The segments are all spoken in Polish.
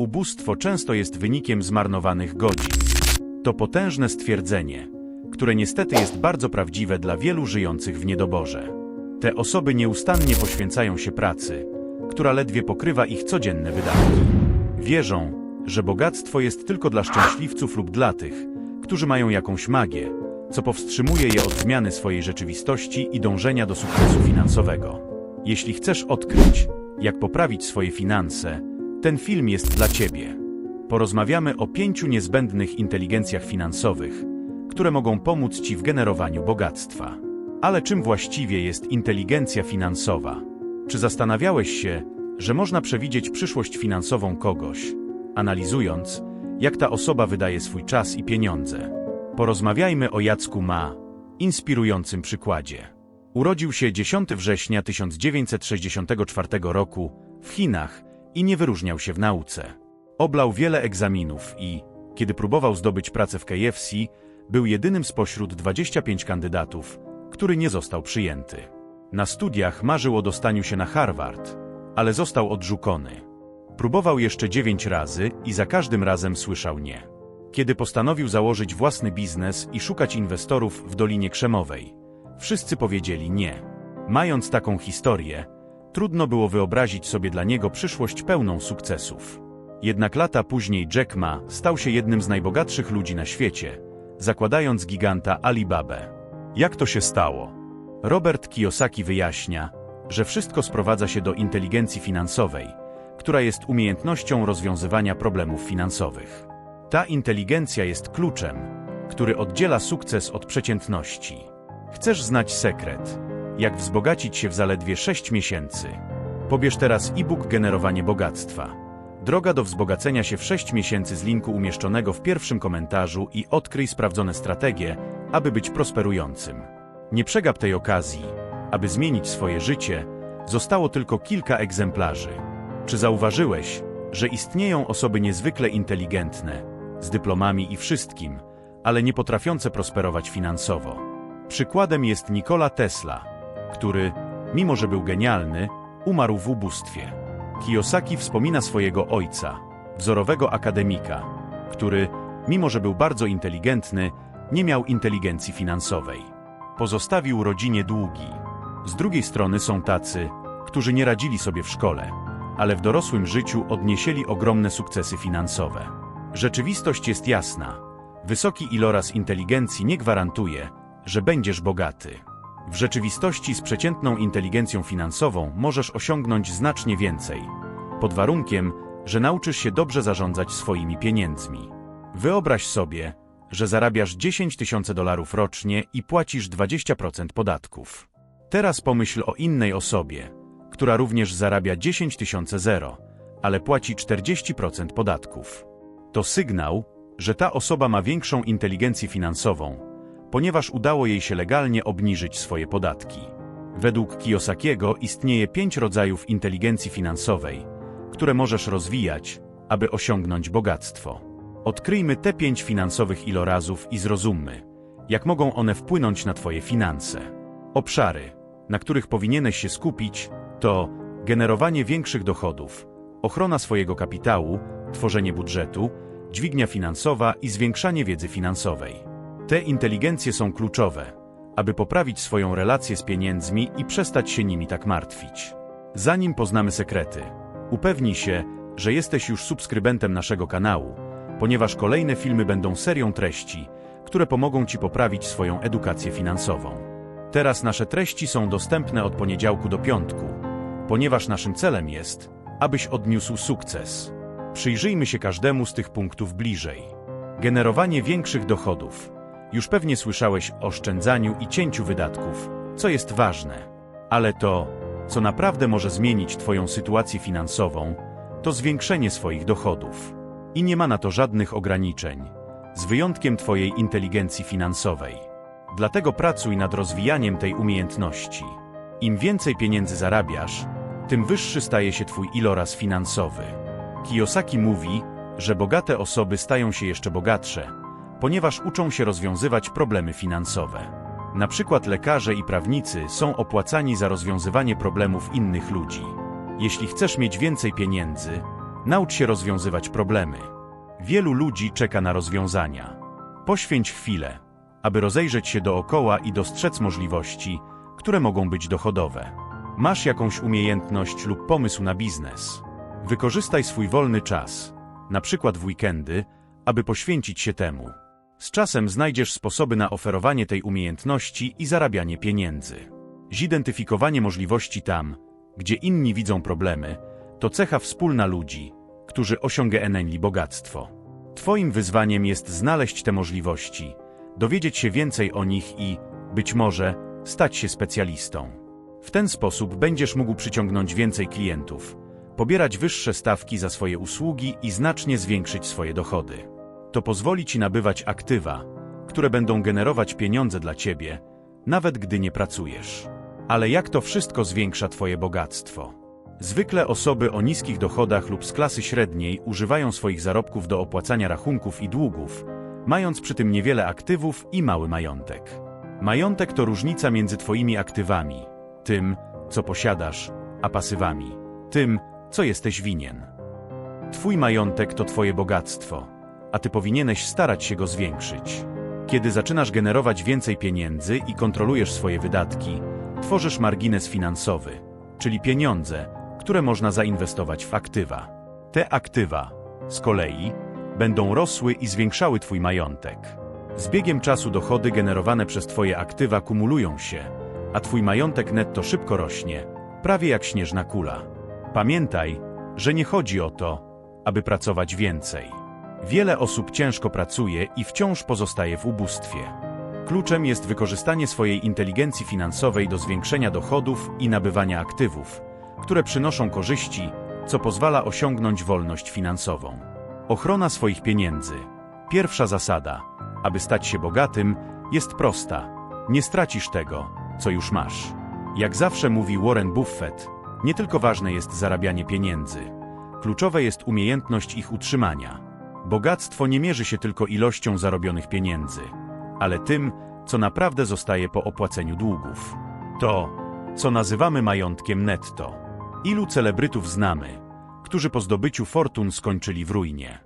Ubóstwo często jest wynikiem zmarnowanych godzin. To potężne stwierdzenie, które niestety jest bardzo prawdziwe dla wielu żyjących w niedoborze. Te osoby nieustannie poświęcają się pracy, która ledwie pokrywa ich codzienne wydatki. Wierzą, że bogactwo jest tylko dla szczęśliwców lub dla tych, którzy mają jakąś magię, co powstrzymuje je od zmiany swojej rzeczywistości i dążenia do sukcesu finansowego. Jeśli chcesz odkryć, jak poprawić swoje finanse, ten film jest dla Ciebie. Porozmawiamy o pięciu niezbędnych inteligencjach finansowych, które mogą pomóc Ci w generowaniu bogactwa. Ale czym właściwie jest inteligencja finansowa? Czy zastanawiałeś się, że można przewidzieć przyszłość finansową kogoś, analizując, jak ta osoba wydaje swój czas i pieniądze? Porozmawiajmy o Jacku Ma, inspirującym przykładzie. Urodził się 10 września 1964 roku w Chinach i nie wyróżniał się w nauce. Oblał wiele egzaminów i, kiedy próbował zdobyć pracę w KFC, był jedynym spośród 25 kandydatów, który nie został przyjęty. Na studiach marzył o dostaniu się na Harvard, ale został odrzucony. Próbował jeszcze 9 razy i za każdym razem słyszał nie. Kiedy postanowił założyć własny biznes i szukać inwestorów w Dolinie Krzemowej, wszyscy powiedzieli nie. Mając taką historię, trudno było wyobrazić sobie dla niego przyszłość pełną sukcesów. Jednak lata później Jack Ma stał się jednym z najbogatszych ludzi na świecie, zakładając giganta Alibabę. Jak to się stało? Robert Kiyosaki wyjaśnia, że wszystko sprowadza się do inteligencji finansowej, która jest umiejętnością rozwiązywania problemów finansowych. Ta inteligencja jest kluczem, który oddziela sukces od przeciętności. Chcesz znać sekret, jak wzbogacić się w zaledwie 6 miesięcy? Pobierz teraz e-book Generowanie Bogactwa. Droga do wzbogacenia się w 6 miesięcy z linku umieszczonego w pierwszym komentarzu i odkryj sprawdzone strategie, aby być prosperującym. Nie przegap tej okazji. Aby zmienić swoje życie, zostało tylko kilka egzemplarzy. Czy zauważyłeś, że istnieją osoby niezwykle inteligentne, z dyplomami i wszystkim, ale nie potrafiące prosperować finansowo? Przykładem jest Nikola Tesla, który, mimo że był genialny, umarł w ubóstwie. Kiyosaki wspomina swojego ojca, wzorowego akademika, który, mimo że był bardzo inteligentny, nie miał inteligencji finansowej. Pozostawił rodzinie długi. Z drugiej strony są tacy, którzy nie radzili sobie w szkole, ale w dorosłym życiu odnieśli ogromne sukcesy finansowe. Rzeczywistość jest jasna. Wysoki iloraz inteligencji nie gwarantuje, że będziesz bogaty. W rzeczywistości z przeciętną inteligencją finansową możesz osiągnąć znacznie więcej, pod warunkiem, że nauczysz się dobrze zarządzać swoimi pieniędzmi. Wyobraź sobie, że zarabiasz 10 tysięcy dolarów rocznie i płacisz 20% podatków. Teraz pomyśl o innej osobie, która również zarabia 10 tysięcy zero, ale płaci 40% podatków. To sygnał, że ta osoba ma większą inteligencję finansową, ponieważ udało jej się legalnie obniżyć swoje podatki. Według Kiyosakiego istnieje pięć rodzajów inteligencji finansowej, które możesz rozwijać, aby osiągnąć bogactwo. Odkryjmy te pięć finansowych ilorazów i zrozummy, jak mogą one wpłynąć na Twoje finanse. Obszary, na których powinieneś się skupić, to generowanie większych dochodów, ochrona swojego kapitału, tworzenie budżetu, dźwignia finansowa i zwiększanie wiedzy finansowej. Te inteligencje są kluczowe, aby poprawić swoją relację z pieniędzmi i przestać się nimi tak martwić. Zanim poznamy sekrety, upewnij się, że jesteś już subskrybentem naszego kanału, ponieważ kolejne filmy będą serią treści, które pomogą Ci poprawić swoją edukację finansową. Teraz nasze treści są dostępne od poniedziałku do piątku, ponieważ naszym celem jest, abyś odniósł sukces. Przyjrzyjmy się każdemu z tych punktów bliżej. Generowanie większych dochodów. Już pewnie słyszałeś o oszczędzaniu i cięciu wydatków, co jest ważne. Ale to, co naprawdę może zmienić Twoją sytuację finansową, to zwiększenie swoich dochodów. I nie ma na to żadnych ograniczeń, z wyjątkiem Twojej inteligencji finansowej. Dlatego pracuj nad rozwijaniem tej umiejętności. Im więcej pieniędzy zarabiasz, tym wyższy staje się Twój iloraz finansowy. Kiyosaki mówi, że bogate osoby stają się jeszcze bogatsze, ponieważ uczą się rozwiązywać problemy finansowe. Na przykład lekarze i prawnicy są opłacani za rozwiązywanie problemów innych ludzi. Jeśli chcesz mieć więcej pieniędzy, Naucz się rozwiązywać problemy. Wielu ludzi czeka na rozwiązania. Poświęć chwilę, aby rozejrzeć się dookoła i dostrzec możliwości, które mogą być dochodowe. Masz jakąś umiejętność lub pomysł na biznes. Wykorzystaj swój wolny czas, na przykład w weekendy, aby poświęcić się temu. Z czasem znajdziesz sposoby na oferowanie tej umiejętności i zarabianie pieniędzy. Zidentyfikowanie możliwości tam, gdzie inni widzą problemy, to cecha wspólna ludzi, którzy osiągnęli bogactwo. Twoim wyzwaniem jest znaleźć te możliwości, dowiedzieć się więcej o nich i, być może, stać się specjalistą. W ten sposób będziesz mógł przyciągnąć więcej klientów, pobierać wyższe stawki za swoje usługi i znacznie zwiększyć swoje dochody. To pozwoli ci nabywać aktywa, które będą generować pieniądze dla ciebie, nawet gdy nie pracujesz. Ale jak to wszystko zwiększa twoje bogactwo? Zwykle osoby o niskich dochodach lub z klasy średniej używają swoich zarobków do opłacania rachunków i długów, mając przy tym niewiele aktywów i mały majątek. Majątek to różnica między twoimi aktywami, tym, co posiadasz, a pasywami, tym, co jesteś winien. Twój majątek to twoje bogactwo, a ty powinieneś starać się go zwiększyć. Kiedy zaczynasz generować więcej pieniędzy i kontrolujesz swoje wydatki, tworzysz margines finansowy, czyli pieniądze, które można zainwestować w aktywa. Te aktywa, z kolei, będą rosły i zwiększały Twój majątek. Z biegiem czasu dochody generowane przez Twoje aktywa kumulują się, a Twój majątek netto szybko rośnie, prawie jak śnieżna kula. Pamiętaj, że nie chodzi o to, aby pracować więcej. Wiele osób ciężko pracuje i wciąż pozostaje w ubóstwie. Kluczem jest wykorzystanie swojej inteligencji finansowej do zwiększenia dochodów i nabywania aktywów, które przynoszą korzyści, co pozwala osiągnąć wolność finansową. Ochrona swoich pieniędzy. Pierwsza zasada, aby stać się bogatym, jest prosta. Nie stracisz tego, co już masz. Jak zawsze mówi Warren Buffett, nie tylko ważne jest zarabianie pieniędzy. Kluczowe jest umiejętność ich utrzymania. Bogactwo nie mierzy się tylko ilością zarobionych pieniędzy, ale tym, co naprawdę zostaje po opłaceniu długów. To, co nazywamy majątkiem netto. Ilu celebrytów znamy, którzy po zdobyciu fortun skończyli w ruinie?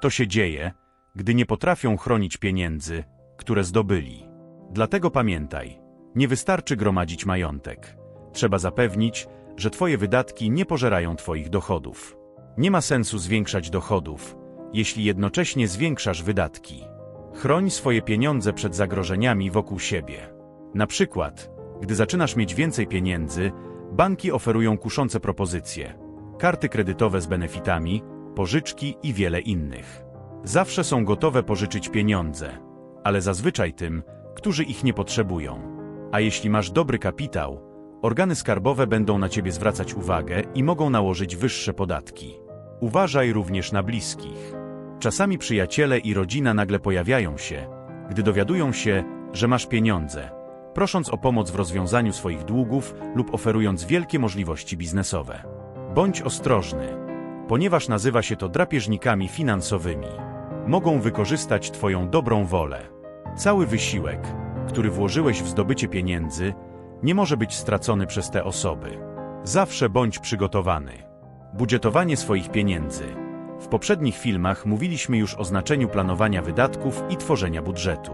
To się dzieje, gdy nie potrafią chronić pieniędzy, które zdobyli. Dlatego pamiętaj, nie wystarczy gromadzić majątek. Trzeba zapewnić, że Twoje wydatki nie pożerają Twoich dochodów. Nie ma sensu zwiększać dochodów, jeśli jednocześnie zwiększasz wydatki. Chroń swoje pieniądze przed zagrożeniami wokół siebie. Na przykład, gdy zaczynasz mieć więcej pieniędzy, banki oferują kuszące propozycje, karty kredytowe z benefitami, pożyczki i wiele innych. Zawsze są gotowe pożyczyć pieniądze, ale zazwyczaj tym, którzy ich nie potrzebują. A jeśli masz dobry kapitał, organy skarbowe będą na ciebie zwracać uwagę i mogą nałożyć wyższe podatki. Uważaj również na bliskich. Czasami przyjaciele i rodzina nagle pojawiają się, gdy dowiadują się, że masz pieniądze, prosząc o pomoc w rozwiązaniu swoich długów lub oferując wielkie możliwości biznesowe. Bądź ostrożny, ponieważ nazywa się to drapieżnikami finansowymi. Mogą wykorzystać Twoją dobrą wolę. Cały wysiłek, który włożyłeś w zdobycie pieniędzy, nie może być stracony przez te osoby. Zawsze bądź przygotowany. Budżetowanie swoich pieniędzy. W poprzednich filmach mówiliśmy już o znaczeniu planowania wydatków i tworzenia budżetu.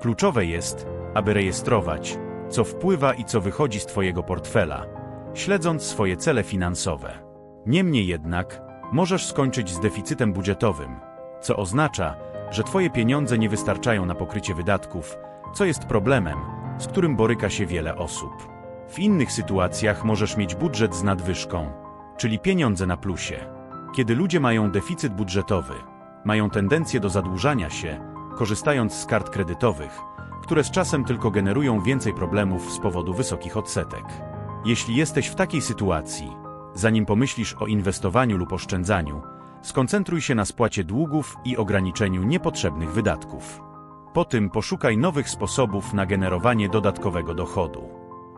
Kluczowe jest, aby rejestrować, co wpływa i co wychodzi z Twojego portfela, śledząc swoje cele finansowe. Niemniej jednak, możesz skończyć z deficytem budżetowym, co oznacza, że Twoje pieniądze nie wystarczają na pokrycie wydatków, co jest problemem, z którym boryka się wiele osób. W innych sytuacjach możesz mieć budżet z nadwyżką, czyli pieniądze na plusie. Kiedy ludzie mają deficyt budżetowy, mają tendencję do zadłużania się, korzystając z kart kredytowych, które z czasem tylko generują więcej problemów z powodu wysokich odsetek. Jeśli jesteś w takiej sytuacji, zanim pomyślisz o inwestowaniu lub oszczędzaniu, skoncentruj się na spłacie długów i ograniczeniu niepotrzebnych wydatków. Po tym poszukaj nowych sposobów na generowanie dodatkowego dochodu.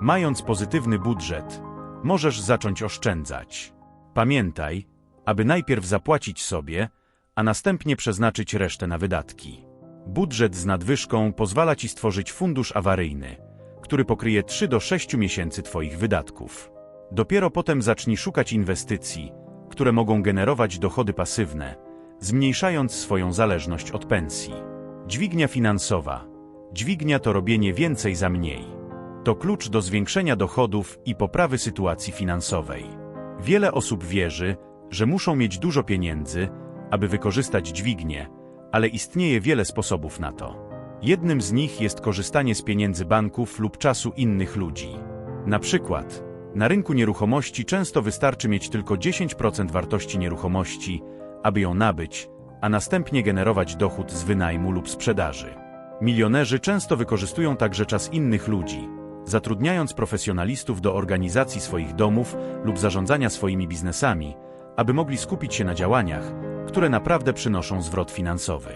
Mając pozytywny budżet, możesz zacząć oszczędzać. Pamiętaj, aby najpierw zapłacić sobie, a następnie przeznaczyć resztę na wydatki. Budżet z nadwyżką pozwala Ci stworzyć fundusz awaryjny, który pokryje 3 do 6 miesięcy Twoich wydatków. Dopiero potem zacznij szukać inwestycji, które mogą generować dochody pasywne, zmniejszając swoją zależność od pensji. Dźwignia finansowa. Dźwignia to robienie więcej za mniej. To klucz do zwiększenia dochodów i poprawy sytuacji finansowej. Wiele osób wierzy, że muszą mieć dużo pieniędzy, aby wykorzystać dźwignię, ale istnieje wiele sposobów na to. Jednym z nich jest korzystanie z pieniędzy banków lub czasu innych ludzi. Na przykład, na rynku nieruchomości często wystarczy mieć tylko 10% wartości nieruchomości, aby ją nabyć, a następnie generować dochód z wynajmu lub sprzedaży. Milionerzy często wykorzystują także czas innych ludzi, zatrudniając profesjonalistów do organizacji swoich domów lub zarządzania swoimi biznesami, aby mogli skupić się na działaniach, które naprawdę przynoszą zwrot finansowy.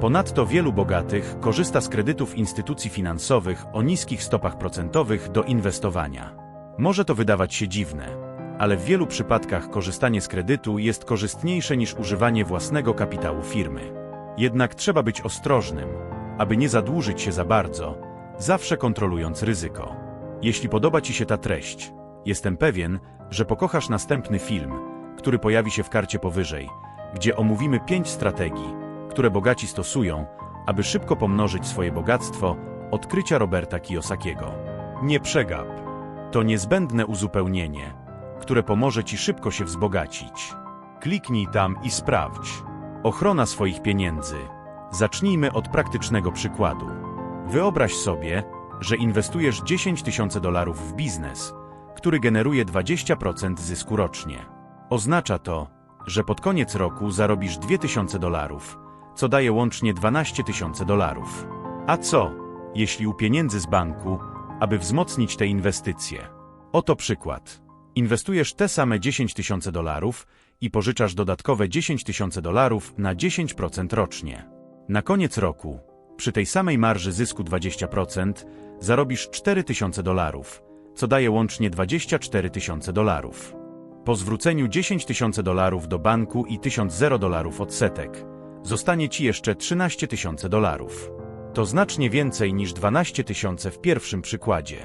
Ponadto wielu bogatych korzysta z kredytów instytucji finansowych o niskich stopach procentowych do inwestowania. Może to wydawać się dziwne, ale w wielu przypadkach korzystanie z kredytu jest korzystniejsze niż używanie własnego kapitału firmy. Jednak trzeba być ostrożnym, aby nie zadłużyć się za bardzo, zawsze kontrolując ryzyko. Jeśli podoba Ci się ta treść, jestem pewien, że pokochasz następny film, który pojawi się w karcie powyżej, gdzie omówimy pięć strategii, które bogaci stosują, aby szybko pomnożyć swoje bogactwo, odkrycia Roberta Kiyosakiego. Nie przegap. To niezbędne uzupełnienie, które pomoże Ci szybko się wzbogacić. Kliknij tam i sprawdź. Ochrona swoich pieniędzy. Zacznijmy od praktycznego przykładu. Wyobraź sobie, że inwestujesz 10 tysięcy dolarów w biznes, który generuje 20% zysku rocznie. Oznacza to, że pod koniec roku zarobisz 2000 dolarów, co daje łącznie 12 tysięcy dolarów. A co, jeśli u pieniędzy z banku, aby wzmocnić te inwestycje? Oto przykład. Inwestujesz te same 10 tysięcy dolarów i pożyczasz dodatkowe 10 tysięcy dolarów na 10% rocznie. Na koniec roku, przy tej samej marży zysku 20%, zarobisz 4 tysiące dolarów, co daje łącznie 24 tysiące dolarów. Po zwróceniu 10 tysięcy dolarów do banku i 1000 dolarów odsetek, zostanie Ci jeszcze 13 tysięcy dolarów. To znacznie więcej niż 12 tysiące w pierwszym przykładzie.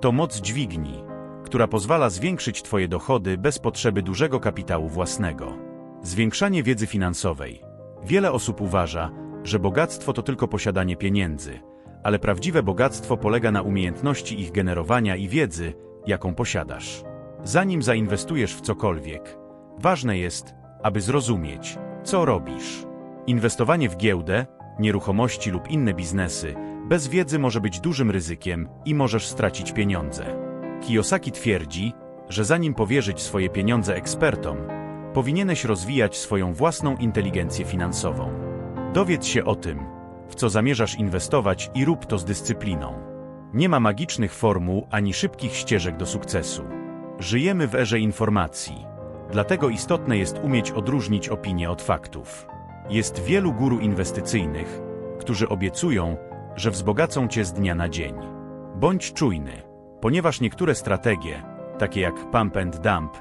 To moc dźwigni, która pozwala zwiększyć Twoje dochody bez potrzeby dużego kapitału własnego. Zwiększanie wiedzy finansowej. Wiele osób uważa, że bogactwo to tylko posiadanie pieniędzy, ale prawdziwe bogactwo polega na umiejętności ich generowania i wiedzy, jaką posiadasz. Zanim zainwestujesz w cokolwiek, ważne jest, aby zrozumieć, co robisz. Inwestowanie w giełdę, nieruchomości lub inne biznesy bez wiedzy może być dużym ryzykiem i możesz stracić pieniądze. Kiyosaki twierdzi, że zanim powierzyć swoje pieniądze ekspertom, powinieneś rozwijać swoją własną inteligencję finansową. Dowiedz się o tym, w co zamierzasz inwestować i rób to z dyscypliną. Nie ma magicznych formuł ani szybkich ścieżek do sukcesu. Żyjemy w erze informacji, dlatego istotne jest umieć odróżnić opinie od faktów. Jest wielu guru inwestycyjnych, którzy obiecują, że wzbogacą cię z dnia na dzień. Bądź czujny, ponieważ niektóre strategie, takie jak pump and dump,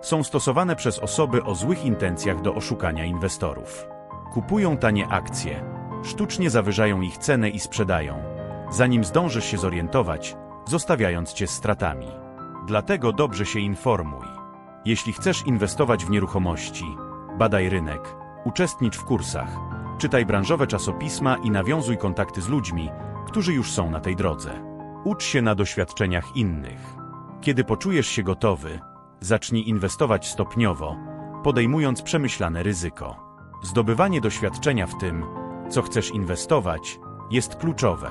są stosowane przez osoby o złych intencjach do oszukania inwestorów. Kupują tanie akcje, sztucznie zawyżają ich cenę i sprzedają, zanim zdążysz się zorientować, zostawiając cię z stratami. Dlatego dobrze się informuj. Jeśli chcesz inwestować w nieruchomości, badaj rynek, uczestnicz w kursach, czytaj branżowe czasopisma i nawiązuj kontakty z ludźmi, którzy już są na tej drodze. Ucz się na doświadczeniach innych. Kiedy poczujesz się gotowy, zacznij inwestować stopniowo, podejmując przemyślane ryzyko. Zdobywanie doświadczenia w tym, co chcesz inwestować, jest kluczowe.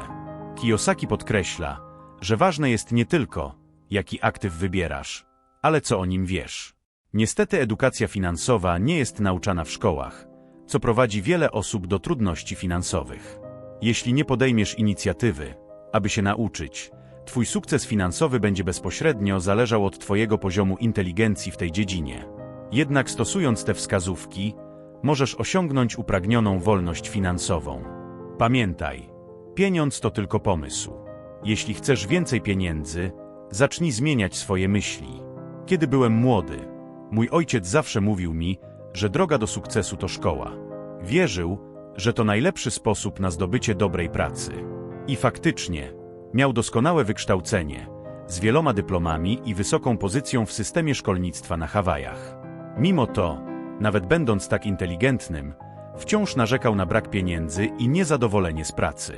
Kiyosaki podkreśla, że ważne jest nie tylko, jaki aktyw wybierasz, ale co o nim wiesz. Niestety edukacja finansowa nie jest nauczana w szkołach, co prowadzi wiele osób do trudności finansowych. Jeśli nie podejmiesz inicjatywy, aby się nauczyć, Twój sukces finansowy będzie bezpośrednio zależał od Twojego poziomu inteligencji w tej dziedzinie. Jednak stosując te wskazówki, możesz osiągnąć upragnioną wolność finansową. Pamiętaj, pieniądz to tylko pomysł. Jeśli chcesz więcej pieniędzy, zacznij zmieniać swoje myśli. Kiedy byłem młody, mój ojciec zawsze mówił mi, że droga do sukcesu to szkoła. Wierzył, że to najlepszy sposób na zdobycie dobrej pracy. I faktycznie, miał doskonałe wykształcenie, z wieloma dyplomami i wysoką pozycją w systemie szkolnictwa na Hawajach. Mimo to, nawet będąc tak inteligentnym, wciąż narzekał na brak pieniędzy i niezadowolenie z pracy.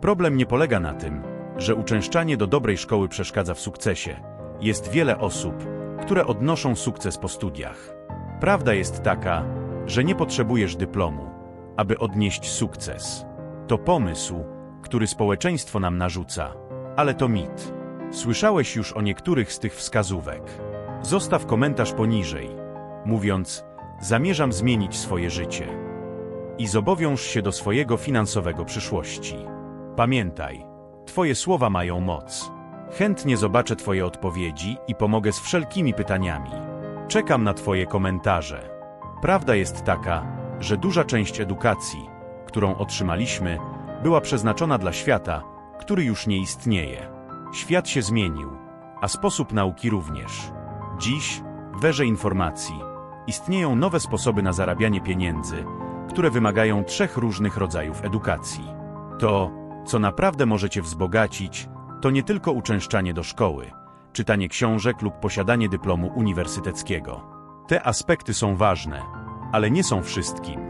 Problem nie polega na tym, że uczęszczanie do dobrej szkoły przeszkadza w sukcesie. Jest wiele osób, które odnoszą sukces po studiach. Prawda jest taka, że nie potrzebujesz dyplomu, aby odnieść sukces. To pomysł, który społeczeństwo nam narzuca, ale to mit. Słyszałeś już o niektórych z tych wskazówek. Zostaw komentarz poniżej, mówiąc: Zamierzam zmienić swoje życie. I zobowiąż się do swojego finansowego przyszłości. Pamiętaj, Twoje słowa mają moc. Chętnie zobaczę Twoje odpowiedzi i pomogę z wszelkimi pytaniami. Czekam na Twoje komentarze. Prawda jest taka, że duża część edukacji, którą otrzymaliśmy, była przeznaczona dla świata, który już nie istnieje. Świat się zmienił, a sposób nauki również. Dziś, w erze informacji, istnieją nowe sposoby na zarabianie pieniędzy, które wymagają trzech różnych rodzajów edukacji. To, co naprawdę możecie wzbogacić, to nie tylko uczęszczanie do szkoły, czytanie książek lub posiadanie dyplomu uniwersyteckiego. Te aspekty są ważne, ale nie są wszystkim.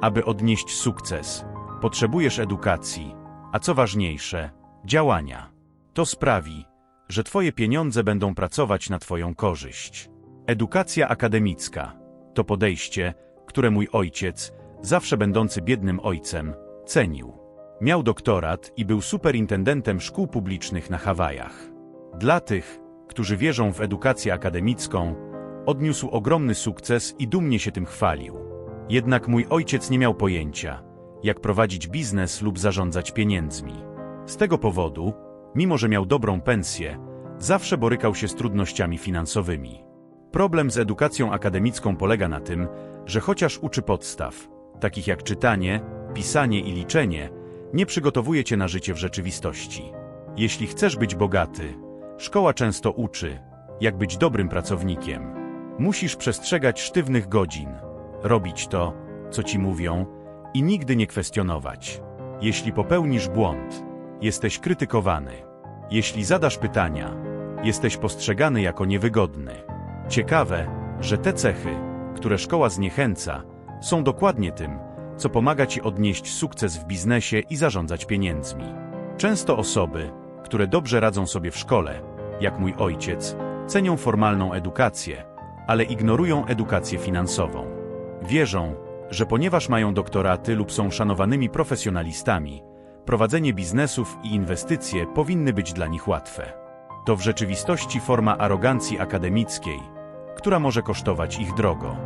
Aby odnieść sukces, potrzebujesz edukacji, a co ważniejsze, działania. To sprawi, że Twoje pieniądze będą pracować na Twoją korzyść. Edukacja akademicka to podejście, które mój ojciec, zawsze będący biednym ojcem, cenił. Miał doktorat i był superintendentem szkół publicznych na Hawajach. Dla tych, którzy wierzą w edukację akademicką, odniósł ogromny sukces i dumnie się tym chwalił. Jednak mój ojciec nie miał pojęcia, jak prowadzić biznes lub zarządzać pieniędzmi. Z tego powodu, mimo że miał dobrą pensję, zawsze borykał się z trudnościami finansowymi. Problem z edukacją akademicką polega na tym, że chociaż uczy podstaw, takich jak czytanie, pisanie i liczenie, nie przygotowuje cię na życie w rzeczywistości. Jeśli chcesz być bogaty, szkoła często uczy, jak być dobrym pracownikiem. Musisz przestrzegać sztywnych godzin, robić to, co ci mówią i nigdy nie kwestionować. Jeśli popełnisz błąd, jesteś krytykowany. Jeśli zadasz pytania, jesteś postrzegany jako niewygodny. Ciekawe, że te cechy, które szkoła zniechęca, są dokładnie tym, co pomaga ci odnieść sukces w biznesie i zarządzać pieniędzmi. Często osoby, które dobrze radzą sobie w szkole, jak mój ojciec, cenią formalną edukację, ale ignorują edukację finansową. Wierzą, że ponieważ mają doktoraty lub są szanowanymi profesjonalistami, prowadzenie biznesów i inwestycje powinny być dla nich łatwe. To w rzeczywistości forma arogancji akademickiej, która może kosztować ich drogo.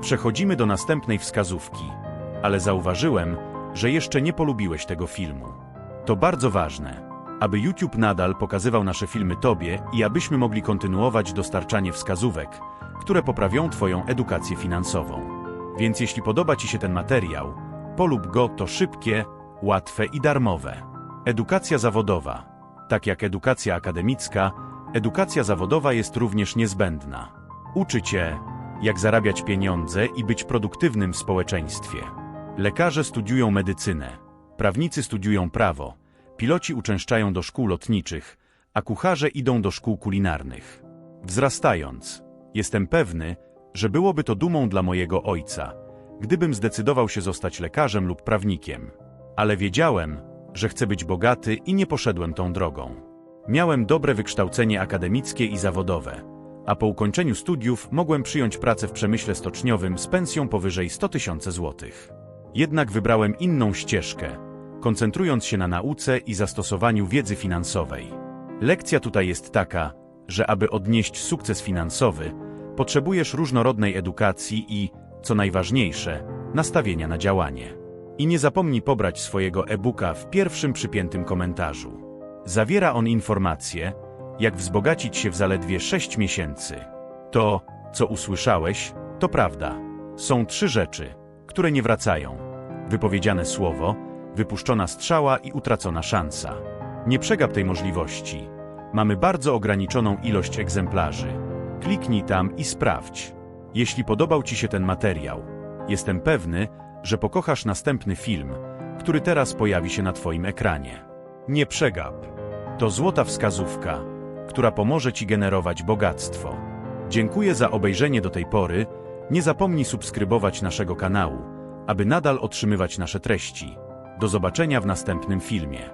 Przechodzimy do następnej wskazówki, ale zauważyłem, że jeszcze nie polubiłeś tego filmu. To bardzo ważne, aby YouTube nadal pokazywał nasze filmy Tobie i abyśmy mogli kontynuować dostarczanie wskazówek, które poprawią Twoją edukację finansową. Więc jeśli podoba Ci się ten materiał, polub go to szybkie, łatwe i darmowe. Edukacja zawodowa. Tak jak edukacja akademicka, edukacja zawodowa jest również niezbędna. Uczy Cię, jak zarabiać pieniądze i być produktywnym w społeczeństwie. Lekarze studiują medycynę, prawnicy studiują prawo, piloci uczęszczają do szkół lotniczych, a kucharze idą do szkół kulinarnych. Wzrastając, jestem pewny, że byłoby to dumą dla mojego ojca, gdybym zdecydował się zostać lekarzem lub prawnikiem. Ale wiedziałem, że chcę być bogaty i nie poszedłem tą drogą. Miałem dobre wykształcenie akademickie i zawodowe, a po ukończeniu studiów mogłem przyjąć pracę w przemyśle stoczniowym z pensją powyżej 100 tysięcy złotych. Jednak wybrałem inną ścieżkę, koncentrując się na nauce i zastosowaniu wiedzy finansowej. Lekcja tutaj jest taka, że aby odnieść sukces finansowy, potrzebujesz różnorodnej edukacji i, co najważniejsze, nastawienia na działanie. I nie zapomnij pobrać swojego e-booka w pierwszym przypiętym komentarzu. Zawiera on informacje, jak wzbogacić się w zaledwie 6 miesięcy. To, co usłyszałeś, to prawda. Są trzy rzeczy, które nie wracają. Wypowiedziane słowo, wypuszczona strzała i utracona szansa. Nie przegap tej możliwości. Mamy bardzo ograniczoną ilość egzemplarzy. Kliknij tam i sprawdź. Jeśli podobał Ci się ten materiał, jestem pewny, że pokochasz następny film, który teraz pojawi się na Twoim ekranie. Nie przegap. To złota wskazówka, która pomoże Ci generować bogactwo. Dziękuję za obejrzenie do tej pory Nie zapomnij subskrybować naszego kanału, aby nadal otrzymywać nasze treści. Do zobaczenia w następnym filmie.